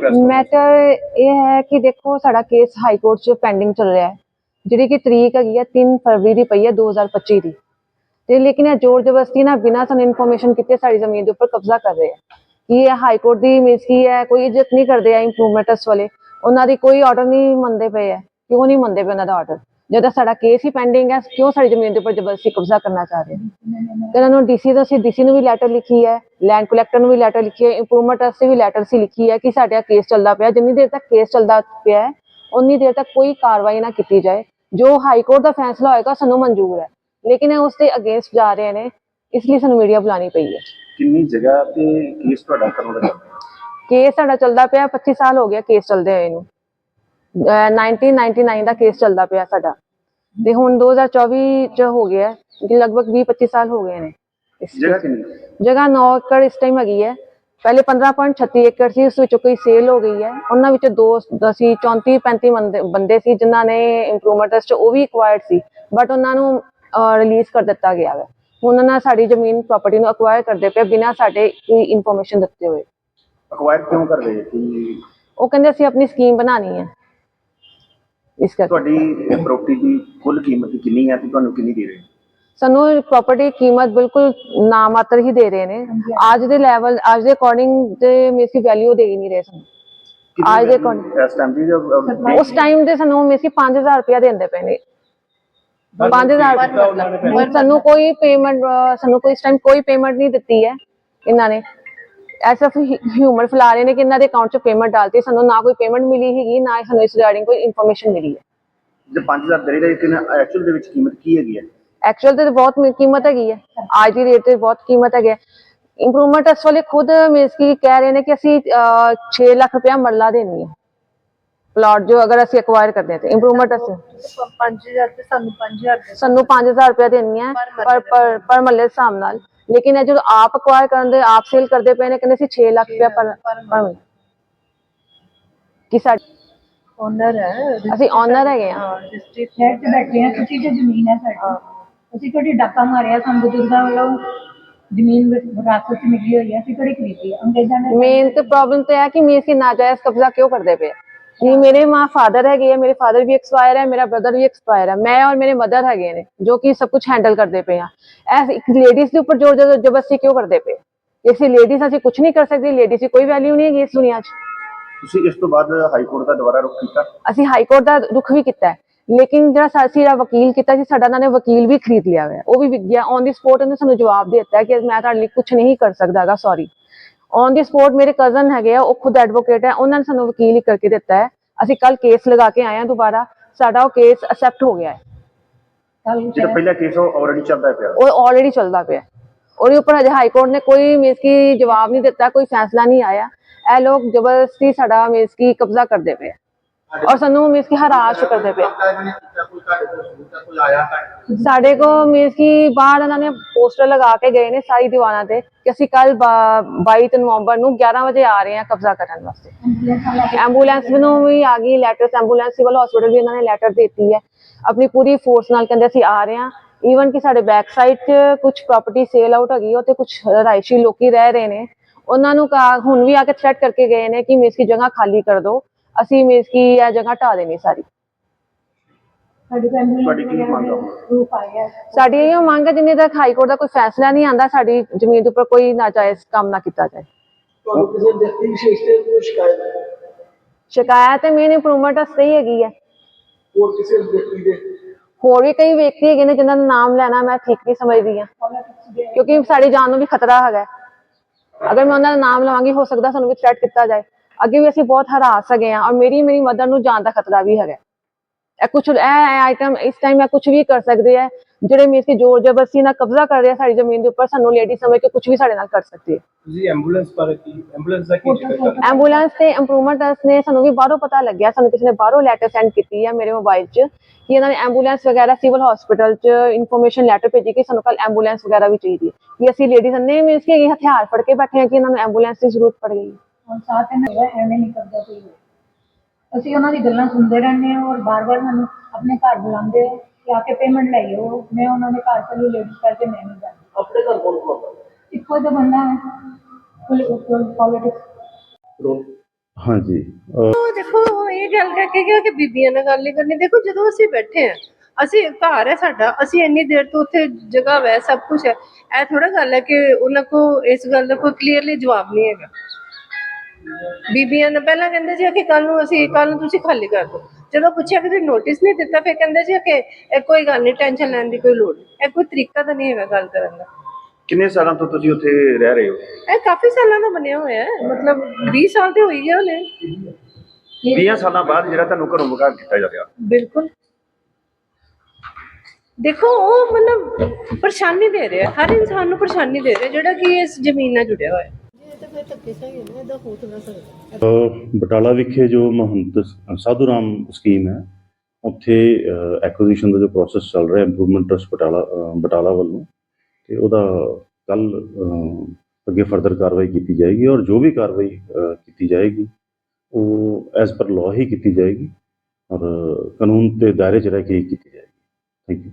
Press matter ਇਹ ਹੈ ਕਿ ਦੇਖੋ, ਸਾਡਾ ਕੇਸ ਹਾਈ ਕੋਰਟ 'ਚ ਪੈਂਡਿੰਗ ਚੱਲ ਰਿਹਾ ਹੈ। ਜਿਹੜੀ ਕਿ ਤਰੀਕ ਹੈਗੀ ਹੈ 3 ਫਰਵਰੀ ਦੀ ਪਈ ਹੈ 2025 ਦੀ। ਤੇ ਲੇਕਿਨ ਇਹ ਜ਼ੋਰ ਜ਼ਬਰਦਸਤੀ ਨਾਲ ਬਿਨਾਂ ਸਾਨੂੰ ਇਨਫੋਰਮੇਸ਼ਨ ਕੀਤੇ ਸਾਡੀ ਜ਼ਮੀਨ ਦੇ ਉੱਪਰ ਕਬਜ਼ਾ ਕਰ ਰਹੇ ਹੈ। ਕਿ ਇਹ ਹਾਈ ਕੋਰਟ ਦੀ ਮਿਸ ਕੀ ਹੈ, ਕੋਈ ਇੱਜ਼ਤ ਨਹੀਂ ਕਰਦੇ ਆ ਇੰਪਰੂਵਮੈਂਟਸ ਵਾਲੇ। ਉਹਨਾਂ ਦੀ ਕੋਈ ਆਰਡਰ ਨਹੀਂ ਮੰਨਦੇ ਪਏ ਹੈ। ਕਿਉਂ ਨਹੀਂ ਮੰਨਦੇ ਪਏ ਉਹਨਾਂ ਦਾ ਆਰਡਰ ਜਦੋਂ ਸਾਡਾ ਕੇਸ ਹੀ ਪੈਂਡਿੰਗ ਹੈ ਕਿਉਂ ਸਾਡੀ ਜ਼ਮੀਨ ਦੇ ਉੱਪਰ ਜ਼ਬਰਦਸਤੀ ਕਬਜ਼ਾ ਕਰਨਾ ਚਾਹ ਰਹੇ ਨੇ? ਤੇ ਇਹਨਾਂ ਨੂੰ ਡੀਸੀ ਤੋਂ ਅਸੀਂ ਡੀਸੀ ਨੂੰ ਵੀ ਲੈਟਰ ਲਿਖੀ ਹੈ ਲੈਂਡ ਕਲੈਕਟਰ ਨੂੰ ਵੀ ਲੈਟਰ ਲਿਖੀ ਹੈ ਇੰਪਰੂਵਮੈਂਟ ਵਾਸਤੇ ਵੀ ਲੈਟਰ ਸੀ ਲਿਖੀ ਹੈ ਕਿ ਸਾਡਾ ਕੇਸ ਚੱਲਦਾ ਪਿਆ ਜਿੰਨੀ ਦੇਰ ਤੱਕ ਕੇਸ ਚੱਲਦਾ ਪਿਆ ਹੈ ਉਨੀ ਦੇਰ ਤੱਕ ਕੋਈ ਕਾਰਵਾਈ ਨਾ ਕੀਤੀ ਜਾਏ। ਜੋ ਹਾਈ ਕੋਰਟ ਦਾ ਫੈਸਲਾ ਹੋਏਗਾ ਸਾਨੂੰ ਮਨਜ਼ੂਰ ਹੈ। ਲੇਕਿਨ ਇਹ ਉਸ ਦੇ ਅਗੇਂਸਟ ਜਾ ਰਹੇ ਨੇ ਇਸ ਲਈ ਸਾਨੂੰ ਮੀਡੀਆ ਬੁਲਾਣੀ ਪਈ ਹੈ। ਕਿੰਨੀ ਜਗ੍ਹਾ ਤੇ ਕੇਸ ਤੁਹਾਡਾ ਹੈ? ਕੇਸ ਸਾਡਾ ਚੱਲਦਾ ਪਿਆ 25 ਸਾਲ ਹੋ ਗਿਆ ਕੇਸ ਚੱਲਦੇ ਹੋਏ ਨੂੰ। ਅਹ 1999 ਦਾ ਕੇਸ ਚੱਲਦਾ ਪਿਆ ਸਾਡਾ। ਤੇ ਹੁਣ 2024 ਚ ਹੋ ਗਿਆ ਕਿ ਲਗਭਗ 20 25 ਸਾਲ ਹੋ ਗਏ ਨੇ ਇਸ ਜਗ੍ਹਾ ਕਿੰਨੀ? ਜਗ੍ਹਾ 9 ਏਕੜ ਇਸ ਟਾਈਮ ਹੈਗੀ ਹੈ। ਪਹਿਲੇ 15.36 ਏਕੜ ਸੀ ਉਸ ਵਿੱਚੋਂ ਕੋਈ ਸੇਲ ਹੋ ਗਈ ਹੈ। ਉਹਨਾਂ ਵਿੱਚੋਂ ਦੋ ਅਸੀਂ 34 35 ਬੰਦੇ ਸੀ ਜਿਨ੍ਹਾਂ ਨੇ ਇੰਪਰੂਵਮੈਂਟ ਟੈਸਟ ਉਹ ਵੀ ਐਕਵਾਇਰਡ ਸੀ। ਬਟ ਉਹਨਾਂ ਨੂੰ ਰਿਲੀਜ਼ ਕਰ ਦਿੱਤਾ ਗਿਆ ਹੈ। ਹੁਣ ਉਹਨਾਂ ਨੇ ਸਾਡੀ ਜ਼ਮੀਨ ਪ੍ਰਾਪਰਟੀ ਨੂੰ ਐਕਵਾਇਰ ਕਰਦੇ ਪਏ ਬਿਨਾਂ ਸਾਡੇ ਕੋਈ ਇਨਫੋਰਮੇਸ਼ਨ ਦਿੱਤੇ ਹੋਏ। ਅਕਵਾਇਰ ਕਿਉਂ ਕਰ ਰਹੇ ਕਿ ਉਹ ਕਹਿੰਦੇ ਅਸੀਂ ਆਪਣੀ ਸਕੀਮ ਬਣਾਣੀ ਹੈ। ਇਸ ਕਰਕੇ। ਤੁਹਾਡੀ ਪ੍ਰਾਪਰਟੀ ਦੀ ਕੁੱਲ ਕੀਮਤ ਕਿੰਨੀ ਹੈ ਤੇ ਤੁਹਾਨੂੰ ਕਿੰਨੀ ਦੇ ਰਹੇ? ਸਾਨੂੰ ਪ੍ਰਾਪਰਟੀ ਕੀਮਤ ਬਿਲਕੁਲ ਨਾਮਾਤਰ ਹੀ ਦੇ ਰਹੇ ਨੇ। ਅੱਜ ਦੇ ਲੈਵਲ ਅੱਜ ਦੇ ਅਕੋਰਡਿੰਗ ਤੇ ਮੇਰੀ ਵੈਲਿਊ ਦੇ ਹੀ ਨਹੀਂ ਰਹੇ ਸਾਨੂੰ। ਅੱਜ ਦੇ ਇਸ ਟਾਈਮ ਦੀ ਅਹ, ਉਸ ਟਾਈਮ ਤੇ ਸਾਨੂੰ ਮੇਰੀ 5000 ਰੁਪਇਆ ਦਿੰਦੇ ਪਏ ਨੇ। 5000 ਸਾਨੂੰ ਕੋਈ ਪੇਮੈਂਟ ਸਾਨੂੰ ਕੋਈ ਇਸ ਟਾਈਮ ਕੋਈ ਪੇਮੈਂਟ ਨਹੀਂ ਦਿੱਤੀ ਹੈ ਇਹਨਾਂ ਨੇ। ਐਸਾ ਹਿਊਮਨ ਫੈਲਾ ਰਹੇ ਨੇ ਕਿ ਇਹਨਾਂ ਦੇ ਅਕਾਊਂਟ 'ਚ ਪੇਮੈਂਟ ਡਾਲਤੀ ਸਾਨੂੰ ਨਾ ਕੋਈ ਪੇਮੈਂਟ ਮਿਲੀ ਹੈਗੀ ਨਾ ਸਾਨੂੰ ਇਸ ਰਿਗਾਰਡਿੰਗ ਕੋਈ ਇਨਫੋਰਮੇਸ਼ਨ ਮਿਲੀ ਹੈ। ਜੇ 5000 ਦੇ ਰਹੇ ਲੇਕਿਨ ਐਕਚੁਅਲ ਦੇ ਵਿੱਚ ਕੀਮਤ ਕੀ ਹੈਗੀ ਹੈ? ਐਕਚੁਅਲ ਤੇ ਬਹੁਤ ਮ- ਕੀਮਤ ਹੈਗੀ ਹੈ। ਅੱਜ ਦੀ ਰੇਟ ਤੇ ਬਹੁਤ ਕੀਮਤ ਹੈਗੀ ਹੈ। ਇੰਪਰੂਵਮੈਂਟ ਇਸ ਵਾਲੇ ਖੁਦ ਮੀਨਸ ਕੀ ਕਹਿ ਰਹੇ ਨੇ ਕਿ ਅਸੀਂ 6 ਲੱਖ ਰੁਪਇਆ ਮਰਲਾ ਦੇਣੀ ਹੈ। ਪਲਾਟ ਜੋ ਅਗਰ ਅਸੀਂ ਐਕਵਾਇਰ ਕਰਦੇ ਹਾਂ ਤੇ ਇੰਪਰੂਵਮੈਂਟ ਅਸੀਂ 5000 ਤੇ ਸਾਨੂੰ 5000 ਦੇ ਸਾਨੂੰ 5000 ਰੁਪਇਆ ਦੇਣੀ ਹੈ ਪਰ ਪਰ ਪਰ ਮੱਲੇ ਦੇ ਹਿਸਾਬ ਨਾਲ। ਲੇਕਿਨ ਇਹ ਜਦੋਂ ਆਪ ਐਕਵਾਇਰ ਕਰਨ ਦੇ ਆਪ ਸੇਲ ਕਰਦੇ ਪਏ ਨੇ ਕਹਿੰਦੇ ਸੀ 6 ਲੱਖ ਰੁਪਇਆ ਪਰ ਪਰ ਮਹੀਨੇ ਕਿ ਸਾਡੀ ਓਨਰ ਹੈ ਅਸੀਂ ਓਨਰ ਹੈਗੇ ਆ ਡਿਸਟ੍ਰਿਕਟ ਸ਼ਹਿਰ 'ਚ ਬੈਠੇ ਆ ਤੁਸੀਂ ਤੇ ਜ਼ਮੀਨ ਹੈ ਸਾਡੀ। ਅਸੀਂ ਤੁਹਾਡੀ ਡਾਕਾ ਮਾਰਿਆ ਸਾਨੂੰ ਬਜ਼ੁਰਗਾਂ ਵੱਲੋਂ ਜ਼ਮੀਨ ਵਿਰਾਸਤ 'ਚ ਮਿਲੀ ਹੋਈ ਹੈ ਅਸੀਂ ਕਿਹੜੀ ਖਰੀਦੀ ਅੰਗਰੇਜ਼ਾਂ ਨੇ ਮੇਨ ਤੇ ਪ੍ਰੋਬਲਮ ਤੇ ਹੈ ਕਿ ਮੇਰੀ ਸੀ ਨਾਜਾਇਜ਼ ਕਬਜ਼ਾ ਕਿਉਂ ਕਰਦੇ ਪਏ? ਕਿ ਮੇਰੇ ਮਾਂ ਫਾਦਰ ਹੈਗੇ ਆ ਮੇਰੇ ਫਾਦਰ ਵੀ ਐਕਸਪਾਇਰ ਹੈ ਮੇਰਾ ਬ੍ਰਦਰ ਵੀ ਐਕਸਪਾਇਰ ਹੈ। ਮੈਂ ਔਰ ਮੇਰੇ ਮਦਰ ਹੈਗੇ ਨੇ ਜੋ ਕਿ ਸਭ ਕੁਝ ਹੈਂਡਲ ਕਰਦੇ ਪਏ ਆ। ਐਸ ਇੱਕ ਲੇਡੀਜ਼ ਦੇ ਉੱਪਰ ਜ਼ੋਰ ਜ਼ਬਰ- ਜ਼ਬਰਦਸਤੀ ਕਿਉਂ ਕਰਦੇ ਪਏ? ਇਸੇ ਲੇਡੀਜ਼ ਅਸੀਂ ਕੁਝ ਨਹੀਂ ਕਰ ਸਕਦੇ ਲੇਡੀਜ਼ ਦੀ ਕੋਈ ਵੈਲਿਊ ਨਹੀਂ ਹੈਗੀ ਇਸ ਦੁਨੀਆ 'ਚ। ਤੁਸੀਂ ਇਸ ਤੋਂ ਬਾਅਦ ਹਾਈ ਕੋਰਟ ਦਾ ਦੁਬਾਰਾ ਰੁਖ ਕੀਤਾ? ਅਸੀਂ ਹਾਈ ਕੋਰਟ ਦਾ ਰੁਖ ਵੀ ਕੀਤਾ ਹੈ। ਲੇਕਿਨ ਜਿਹੜਾ ਸਾ- ਅਸੀਂ ਜਿਹੜਾ ਵਕੀਲ ਕੀਤਾ ਸੀ ਸਾਡਾ ਉਹਨਾਂ ਨੇ ਵਕੀਲ ਵੀ ਖਰੀਦ ਲਿਆ ਹੋਇਆ। ਉਹ ਵੀ ਵਿਕ ਗਿਆ ਔਨ ਦੀ ਸਪੋਰਟ ਉਹਨੇ ਸਾਨੂੰ ਜਵਾਬ ਦੇ ਦਿੱਤਾ ਕਿ ਮੈਂ ਤੁਹਾਡੇ ਲਈ ਕੁਝ ਨਹੀਂ ਕਰ ਸਕਦਾ ਹੈਗਾ ਸੌਰੀ ਔਨ ਦੀ ਸਪੋਰਟ ਮੇਰੇ ਕਜ਼ਨ ਹੈਗੇ ਆ ਉਹ ਖੁਦ ਐਡਵੋਕੇਟ ਹੈ ਉਹਨਾਂ ਨੇ ਸਾਨੂੰ ਵਕੀਲ ਹੀ ਕਰਕੇ ਦਿੱਤਾ ਹੈ ਅਸੀਂ ਕੱਲ ਕੇਸ ਲਗਾ ਕੇ ਆਏ ਹਾਂ ਦੁਬਾਰਾ ਸਾਡਾ ਉਹ ਕੇਸ ਅਸੈਪਟ ਹੋ ਗਿਆ ਹੈ ਜਿਹੜਾ ਪਹਿਲਾ ਕੇਸ ਉਹ ਆਲਰੇਡੀ ਚੱਲਦਾ ਪਿਆ ਉਹ ਆਲਰੇਡੀ ਚੱਲਦਾ ਪਿਆ ਹੈ। ਉਹਦੇ ਉੱਪਰ ਹਜੇ ਹਾਈ ਕੋਰਟ ਨੇ ਕੋਈ ਮੀਨਸ ਕੀ ਜਵਾਬ ਨਹੀਂ ਦਿੱਤਾ ਕੋਈ ਫੈਸਲਾ ਨਹੀਂ ਆਇਆ ਇਹ ਲੋਕ ਜ਼ਬਰਦਸਤੀ ਸਾਡਾ ਮੀਨਸ ਕੀ ਕਬਜ਼ਾ ਕਰਦੇ ਪਏ ਆ। ਔਰ ਸਾਨੂੰ ਮੀਨਸ ਕੀ ਹਰਾਸ਼ ਕਰਦੇ ਪਏ। ਸਾਡੇ ਕੋ ਮੀਨਸ ਕੀ ਬਾਹਰ ਇਹਨਾਂ ਨੇ ਪੋਸਟਰ ਲਗਾ ਕੇ ਗਏ ਨੇ ਸਾਰੀ ਦੀਵਾਰਾਂ ਤੇ ਕਿ ਅਸੀਂ ਕੱਲ 22 ਨਵੰਬਰ ਨੂੰ 11 ਵਜੇ ਆ ਰਹੇ ਹਾਂ ਕਬਜ਼ਾ ਕਰਨ ਵਾਸਤੇ। ਐਂਬੂਲੈਂਸ ਨੂੰ ਵੀ ਆ ਗਈ ਲੈਟਰ ਐਂਬੂਲੈਂਸ ਸਿਵਲ ਹਸਪੀਟਲ ਵੀ ਇਹਨਾਂ ਨੇ ਲੈਟਰ ਦਿੱਤੀ ਹੈ। ਆਪਣੀ ਪੂਰੀ ਫੋਰਸ ਨਾਲ ਕਹਿੰਦੇ ਅਸੀਂ ਆ ਰਹੇ ਹਾਂ। ਈਵਨ ਕਿ ਸਾਡੇ ਬੈਕ ਸਾਈਡ 'ਚ ਕੁਝ ਪ੍ਰਾਪਰਟੀ ਸੇਲ ਆਊਟ ਹੈਗੀ ਉਹ ਤੇ ਕੁਝ ਰਾਇਸ਼ੀ ਲੋਕੀ ਰਹਿ ਰਹੇ ਨੇ। ਉਹਨਾਂ ਨੂੰ ਹੁਣ ਵੀ ਆ ਕੇ ਥ੍ਰੈਟ ਕਰਕੇ ਗਏ ਨੇ ਕਿ ਮੀਨਸ ਕੀ ਜਗ੍ਹਾ ਖਾਲੀ ਕਰ ਦਿਓ। ਅਸੀਂ ਮੀਨਸ ਕੀ ਇਹ ਜਗ੍ਹਾ ਢਾ ਦੇਣੀ ਸਾਰੀ। ਸਾਡੀ ਫੈਮਿਲੀ ਤੁਹਾਡੀ ਕੀ ਮੰਗ ਆ? ਹੁਣ? ਪ੍ਰੂਫ ਆਇਆ ਸਾਡੀ ਇਹ ਮੰਗ ਹੈ ਜਿੰਨੇ ਤੱਕ ਹਾਈ ਕੋਰਟ ਦਾ ਕੋਈ ਫੈਸਲਾ ਨਹੀਂ ਆਂਦਾ ਸਾਡੀ ਜ਼ਮੀਨ ਦੇ ਉੱਪਰ ਕੋਈ ਨਾਜਾਇਜ਼ ਕੰਮ ਨਾ ਕੀਤਾ ਜਾਏ। ਤੁਹਾਨੂੰ ਕਿਸੇ ਵਿਅਕਤੀ ਵਿਸ਼ੇਸ਼ ਤੇ ਕੋਈ ਸ਼ਿਕਾਇਤ ਹੈ ਸ਼ਿਕਾਇਤ ਮੇਨ ਇੰਪਰੂਵਮੈਂਟ ਵਾਸਤੇ ਹੀ ਹੈਗੀ ਹੈ ਹੋਰ ਕਿਸੇ ਵਿਅਕਤੀ ਦੇ? ਹੋਰ ਵੀ ਕਈ ਵਿਅਕਤੀ ਹੈਗੇ ਨੇ ਜਿਨ੍ਹਾਂ ਦਾ ਨਾਮ ਲੈਣਾ ਮੈਂ ਠੀਕ ਨਹੀਂ ਸਮਝਦੀ ਆ ਕਿਉਂਕਿ ਸਾਡੀ ਜਾਨ ਨੂੰ ਵੀ ਖਤਰਾ ਹੈਗਾ। ਹੈ। ਅਗਰ ਮੈਂ ਉਹਨਾਂ ਦਾ ਨਾਮ ਲਵਾਂਗੀ ਹੋ ਸਕਦਾ ਸਾਨੂੰ ਵੀ ਥ੍ਰੈਟ ਕੀਤਾ ਜਾਏ। ਅੱਗੇ ਵੀ ਅਸੀਂ ਬਹੁਤ ਹਰਾਸ ਹੈਗੇ ਆ ਔਰ ਮੇਰੀ ਮੇਰੀ ਮਦਰ ਨੂੰ ਜਾਨ ਦਾ ਖਤਰਾ ਵੀ ਹੈਗਾ। ਇਹ ਕੁਝ ਇਹ ਆਈਟਮ ਇਸ ਟਾਈਮ ਇਹ ਕੁਝ ਵੀ ਕਰ ਸਕਦੇ ਆ ਜਿਹੜੇ ਮੀਨਸ ਕਿ ਜ਼ੋਰ ਜ਼ਬਰਦਸਤੀ ਨਾਲ ਕਬਜ਼ਾ ਕਰ ਰਹੇ ਆ ਸਾਡੀ ਜ਼ਮੀਨ ਦੇ ਉੱਪਰ ਸਾਨੂੰ ਲੇਡੀ ਸਮਝ ਕੇ ਕੁਝ ਵੀ ਸਾਡੇ ਨਾਲ ਕਰ ਸਕਦੀ ਹੈ। ਤੁਸੀਂ ਐਂਬੂਲੈਂਸ ਬਾਰੇ ਕੀ ਐਂਬੂਲੈਂਸ ਦਾ ਕੀ ਜ਼ਿਕਰ ਕਰ ਐਂਬੂਲੈਂਸ ਤੇ ਇੰਪਰੂਵਮੈਂਟ ਨੇ ਸਾਨੂੰ ਵੀ ਬਾਹਰੋਂ ਪਤਾ ਲੱਗਿਆ। ਸਾਨੂੰ ਕਿਸੇ ਨੇ ਬਾਹਰੋਂ ਲੈਟਰ ਸੈਂਡ ਕੀਤੀ ਹੈ ਮੇਰੇ ਮੋਬਾਈਲ 'ਚ ਕਿ ਇਹਨਾਂ ਨੇ ਐਂਬੂਲੈਂਸ ਵਗੈਰਾ ਸਿਵਲ ਹਸਪੀਟਲ 'ਚ ਇਨਫੋਰਮੇਸ਼ਨ ਲੈਟਰ ਭੇਜੀ ਕਿ ਸਾਨੂੰ ਕੱਲ ਐਂਬੂਲੈਂਸ ਵਗੈਰਾ ਵੀ ਚਾਹੀਦੀ ਹੈ। ਕਿ ਅਸੀਂ ਲੇਡੀਜ਼ ਨੇ ਮੀਨਸ ਕਿ ਹਥਿਆਰ ਫੜ ਕੇ ਬੈਠੇ ਹਾਂ ਕਿ ਇਹਨਾਂ ਨੂੰ ਐਂਬੂਲੈਂਸ ਦੀ ਜ਼ਰੂਰਤ ਪੜ ਗਈ ਹੈ। ਹੁਣ ਸਾਥ ਇਹਨਾਂ ਦਾ ਐਵੇਂ ਨਹੀਂ ਕਰਦਾ ਕੋਈ। ਅਸੀਂ ਉਹਨਾਂ ਦੀ ਗੱਲਾਂ ਸੁਣਦੇ ਰਹਿੰਦੇ ਹਾਂ ਔਰ ਬਾਰ-ਬਾਰ ਸਾਨੂੰ ਆਪਣੇ ਘਰ ਬੁਲਾਉਂਦੇ ਆ ਕਿ ਆ ਕੇ ਪੇਮੈਂਟ ਲਈਓ ਮੈਂ ਉਹਨਾਂ ਦੇ ਘਰ ਚਲੀ ਲੇਡੀਜ਼ ਕਰਕੇ ਮੈਂ ਨਹੀਂ ਜਾਂਦੀ। ਆਪਣੇ ਘਰ ਕੋਲ ਕੋਲ ਇੱਕੋ ਜਿਹਾ ਬੰਦਾ ਹੈ। ਪੋਲੀਟਿਕਸ ਰੋਲ ਹਾਂਜੀ। ਉਹ ਦੇਖੋ ਇਹ ਗੱਲ ਕਰਕੇ ਗਿਆ ਕਿ ਬੀਬੀਆਂ ਨਾਲ ਗੱਲ ਨਹੀਂ ਕਰਨੀ। ਦੇਖੋ ਜਦੋਂ ਅਸੀਂ ਬੈਠੇ ਆ ਅਸੀਂ ਘਰ ਹੈ ਸਾਡਾ ਅਸੀਂ ਇੰਨੀ ਦੇਰ ਤੋਂ ਉੱਥੇ ਜਗ੍ਹਾ ਵੈ ਸਭ ਕੁਝ ਹੈ। ਇਹ ਥੋੜਾ ਗੱਲ ਹੈ ਕਿ ਉਹਨਾਂ ਕੋ ਇਸ ਗੱਲ ਦਾ ਕੋਈ ਕਲੀਅਰਲੀ ਜਵਾਬ ਨਹੀਂ ਹੈਗਾ। ਬੀਬੀਆਂ ਨੇ ਪਹਿਲਾਂ ਕਹਿੰਦੇ ਸੀ ਕਿ ਕੱਲ ਨੂੰ ਅਸੀਂ ਕੱਲ ਨੂੰ ਤੁਸੀਂ ਖਾਲੀ ਕਰ ਦਿਓ। ਜਦੋਂ ਪੁੱਛਿਆ ਕਿ ਤੁਸੀਂ ਨੋਟਿਸ ਨਹੀਂ ਦਿੱਤਾ ਫਿਰ ਕਹਿੰਦੇ ਸੀ ਕਿ ਇਹ ਕੋਈ ਗੱਲ ਨਹੀਂ ਟੈਨਸ਼ਨ ਲੈਣ ਦੀ ਕੋਈ ਲੋੜ ਨਹੀਂ। ਇਹ ਕੋਈ ਤਰੀਕਾ ਤਾਂ ਨਹੀਂ ਹੈਗਾ ਗੱਲ ਕਰਨ ਦਾ। ਕਿੰਨੇ ਸਾਲਾਂ ਤੋਂ ਤੁਸੀਂ ਉੱਥੇ ਰਹਿ ਰਹੇ ਹੋ? ਇਹ ਕਾਫੀ ਸਾਲਾਂ ਦਾ ਬਣਿਆ ਹੋਇਆ ਹੈ। ਮਤਲਬ 20 ਸਾਲ ਤੇ ਹੋਈ ਗਏ ਉਹਨੇ। 20 ਸਾਲਾਂ ਬਾਅਦ ਜਿਹੜਾ ਤੁਹਾਨੂੰ ਘਰੋਂ ਬਗਾ ਕੀਤਾ ਜਾ ਰਿਹਾ। ਬਿਲਕੁਲ। ਦੇਖੋ ਉਹ ਮਤਲਬ ਪਰੇਸ਼ਾਨੀ ਦੇ ਰਿਹਾ ਹਰ ਇਨਸਾਨ ਨੂੰ ਪਰੇਸ਼ਾਨੀ ਦੇ ਰਿਹਾ ਜਿਹੜਾ ਕਿ ਇਸ ਜ਼ਮੀਨ ਨਾਲ ਜੁੜਿਆ ਹੋਇਆ ਹੈ। ਤਾਂ ਫਿਰ ਧੱਕੇ ਸਹੀ ਹੈ ਨਾ ਇਹਦਾ ਹੋ ਤਾਂ ਨਾ ਸਕਦਾ ਬਟਾਲਾ ਵਿਖੇ ਜੋ ਮਹੰਤ ਸਾਧੂ ਰਾਮ ਸਕੀਮ ਹੈ ਉੱਥੇ ਐਕੁਜੀਸ਼ਨ ਦਾ ਜੋ ਪ੍ਰੋਸੈਸ ਚੱਲ ਰਿਹਾ ਇੰਪਰੂਵਮੈਂਟ ਟਰਸਟ ਬਟਾਲਾ ਅਹ ਬਟਾਲਾ ਵੱਲੋਂ ਤੇ ਉਹਦਾ ਕੱਲ ਅੱਗੇ ਫਰਦਰ ਕਾਰਵਾਈ ਕੀਤੀ ਜਾਏਗੀ ਔਰ ਜੋ ਵੀ ਕਾਰਵਾਈ ਅਹ, ਕੀਤੀ ਜਾਏਗੀ ਉਹ ਐਜ਼ ਪਰ ਲਾਅ ਹੀ ਕੀਤੀ ਜਾਏਗੀ ਔਰ ਕਾਨੂੰਨ ਦੇ ਦਾਇਰੇ 'ਚ ਰਹਿ ਕੇ ਹੀ ਕੀਤੀ ਜਾਏਗੀ। Thank you